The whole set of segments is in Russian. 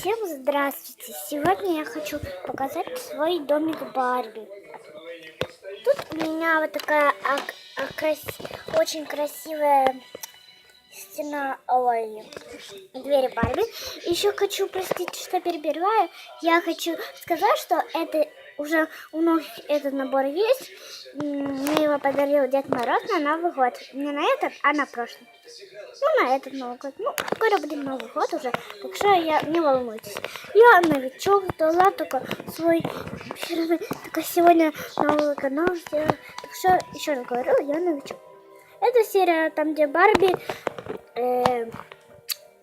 Всем здравствуйте! Сегодня я хочу показать свой домик Барби. Тут у меня вот такая ак- а, крас- очень красивая стена, ой, двери Барби. Еще хочу, простите, что перебиваю, я хочу сказать, что это уже у многих этот набор есть. Мне его подарил Дед Мороз на Новый год. Не на этот, а на прошлый. Ну, на этот Новый год. Ну, скоро будет Новый год уже, так что я не волнуйтесь. Я новичок, дала только свой первый, только сегодня новый канал сделала. Так что, еще раз говорю, я новичок. Это серия там, где Барби, э,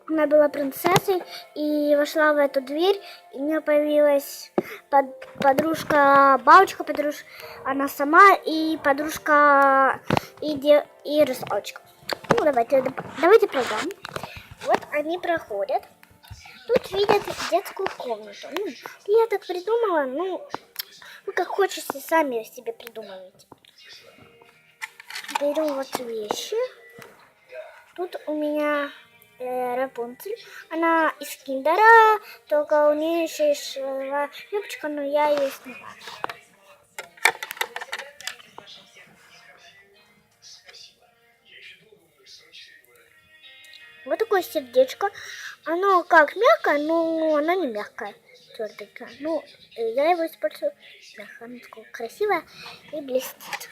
она была принцессой и вошла в эту дверь, и у нее появилась под- подружка, бабочка, подружка, она сама и подружка и, де, и русалочка. Ну, давайте, давайте пройдем. Вот они проходят. Тут видят детскую комнату. Ну, я так придумала, ну, вы как хочете, сами себе придумывайте. Беру вот вещи. Тут у меня Рапунцель. Она из киндера, только у нее еще есть шва- юбочка, но я ее сняла. Вот такое сердечко. Оно как мягкое, но оно не мягкое. Тверденькое. Ну, э, я его использую мягко. Оно такое красивое и блестит.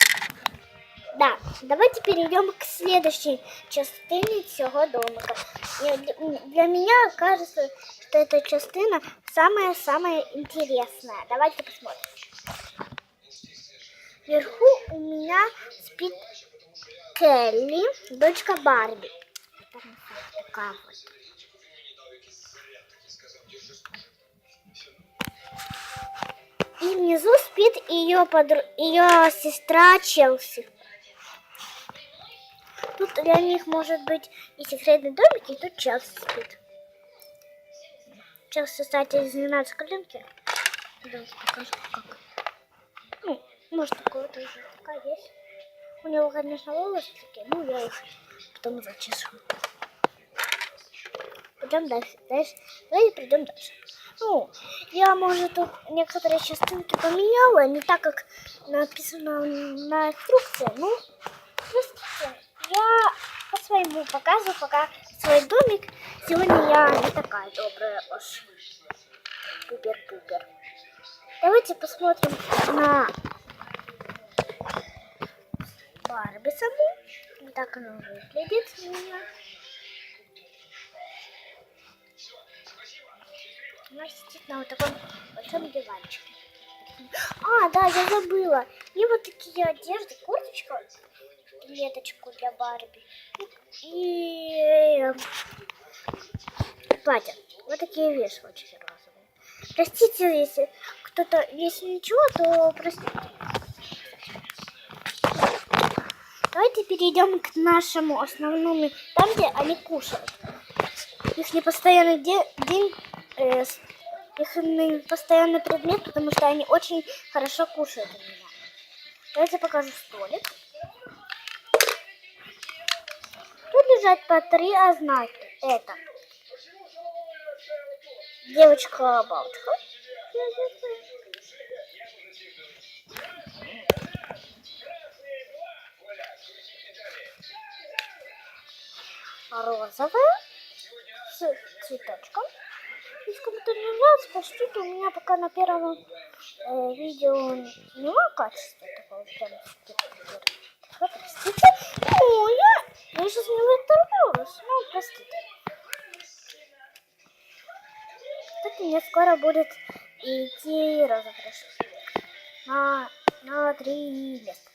Да, давайте перейдем к следующей частине цього домика. И для- меня кажется, что эта частина самая-самая интересная. Давайте посмотрим. Вверху у меня спит Келли, дочка Барби. И внизу спит ее, подру... ее сестра Челси. Для них может быть и секретный домик, и тут Челси спит. Челси, кстати, из 12 коленки. Давайте покажу, как. Ну, может, такое тоже такая есть. У него, конечно, волосы такие, ну, я их потом зачешу. Пойдем дальше. дальше. Давайте придем дальше. Ну, я, может, некоторые частинки поменяла, не так, как написано на инструкции. Ну, простите, я по своему показу пока свой домик. Сегодня я не такая добрая уж. Пупер-пупер. Давайте посмотрим на Барби саму. Вот так она выглядит у меня. Она сидит на вот таком большом диванчике. А, да, я забыла. И вот такие одежды, курточка, клеточку для Барби. И э, платье. Вот такие вещи очень розовые. Простите, если кто-то, если ничего, то простите. Давайте перейдем к нашему основному, там, где они кушают. Их не постоянный де- день, э, их постоянный предмет, потому что они очень хорошо кушают у меня. Давайте покажу столик. Лежат по три ознаки. Это девочка-бабочка. Розовая с цветочком. Если кому-то не нравится, пошлите. У меня пока на первом э, видео немного качества такого прям простите. Ну, я, я сейчас не выторглась. Ну, простите. Кстати, мне скоро будет идти розыгрыш. На, на три места.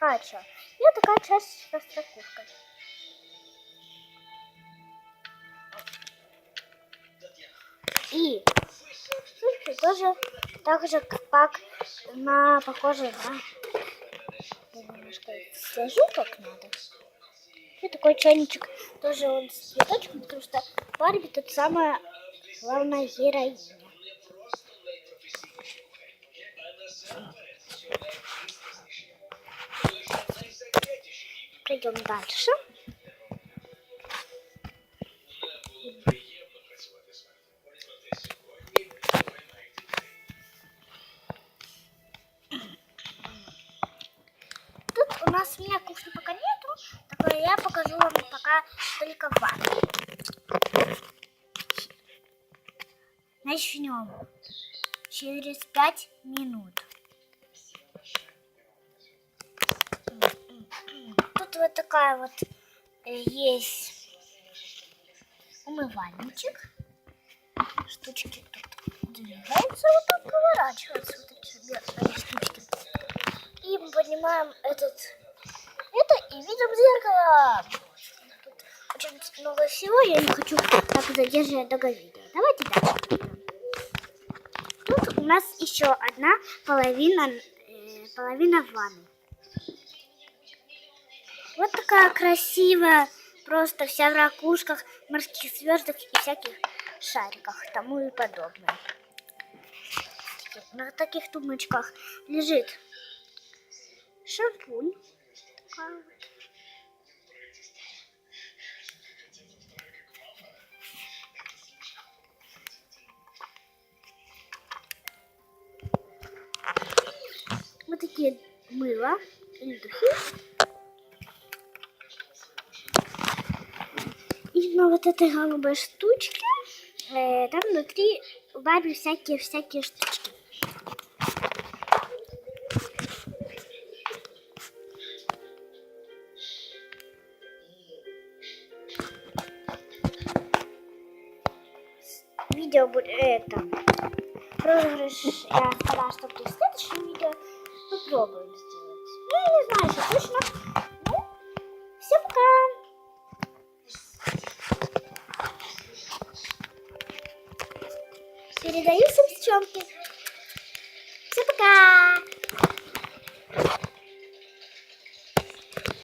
Часть. И такая часть с расстрокушкой. И слушайте, тоже так же как на похоже я немножко сложу как надо. И такой чайничек тоже он с цветочком, потому что Барби тут самая главная героиня. пойдем дальше. У нас меня кухни пока нету, так я покажу вам пока только ванну. Начнем через пять минут. Тут вот такая вот э, есть умывальничек. Штучки тут двигаются, вот так поворачиваются вот белые штучки. И мы поднимаем этот это и видим зеркало. Тут очень много всего, я не хочу так задерживать долго видео. Давайте дальше. Тут у нас еще одна половина, э, половина ванны. Вот такая красивая, просто вся в ракушках, морских звездах и всяких шариках, тому и подобное. На таких тумбочках лежит шампунь. Такая вот. Вот такие мыло или духи. И на вот этой голубой штучке э, там внутри у Барби всякие-всякие штучки. Видео будет это. Розыгрыш я сказала, что при следующем видео попробуем сделать. Ну, я не знаю еще точно. Ну, всем пока! Передаю всем съемки. Всем пока!